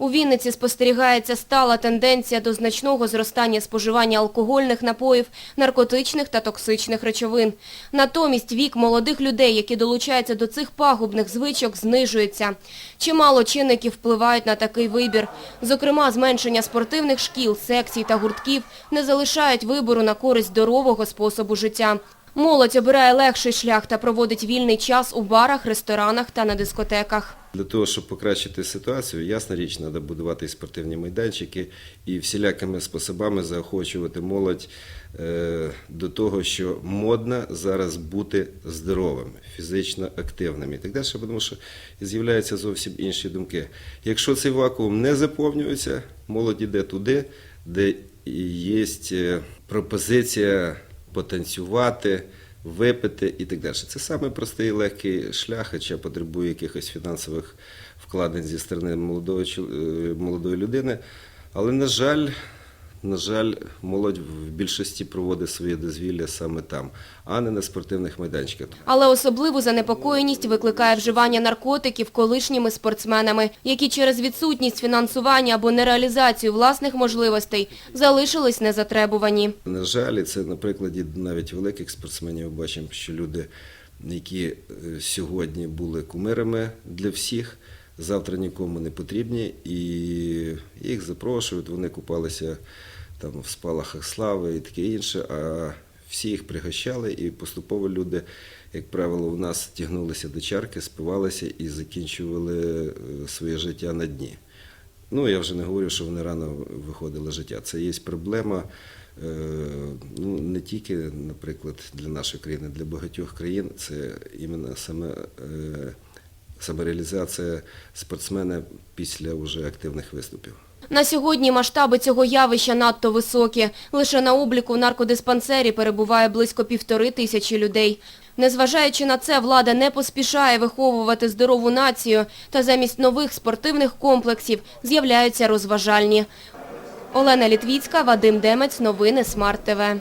У Вінниці спостерігається стала тенденція до значного зростання споживання алкогольних напоїв, наркотичних та токсичних речовин. Натомість вік молодих людей, які долучаються до цих пагубних звичок, знижується. Чимало чинників впливають на такий вибір. Зокрема, зменшення спортивних шкіл, секцій та гуртків не залишають вибору на користь здорового способу життя. Молодь обирає легший шлях та проводить вільний час у барах, ресторанах та на дискотеках. Для того, щоб покращити ситуацію, ясна річ, треба будувати спортивні майданчики і всілякими способами заохочувати молодь е, до того, що модно зараз бути здоровими, фізично активними і так далі, тому що з'являються зовсім інші думки. Якщо цей вакуум не заповнюється, молодь іде туди, де є е, пропозиція потанцювати, випити і так далі. Це саме простий і легкий шлях, хоча потребує якихось фінансових вкладень зі сторони е, молодої людини. Але, на жаль, на жаль, молодь в більшості проводить своє дозвілля саме там, а не на спортивних майданчиках. Але особливу занепокоєність викликає вживання наркотиків колишніми спортсменами, які через відсутність фінансування або нереалізацію власних можливостей залишились незатребувані. На жаль, це на прикладі навіть великих спортсменів бачимо, що люди, які е, сьогодні були кумирами для всіх, завтра нікому не потрібні, і їх запрошують, вони купалися там в спалахах слави і таке інше, а всі їх пригощали, і поступово люди, як правило, у нас тягнулися до чарки, спивалися і закінчували е, своє життя на дні. Ну, я вже не говорю, що вони рано виходили життя. Це є проблема е, ну, не тільки, наприклад, для нашої країни, для багатьох країн. Це іменно саме, е, самореалізація спортсмена після вже активних виступів. На сьогодні масштаби цього явища надто високі. Лише на обліку в наркодиспансері перебуває близько півтори тисячі людей. Незважаючи на це, влада не поспішає виховувати здорову націю, та замість нових спортивних комплексів з'являються розважальні. Олена Літвіцька, Вадим Демець, новини Смарт ТВ.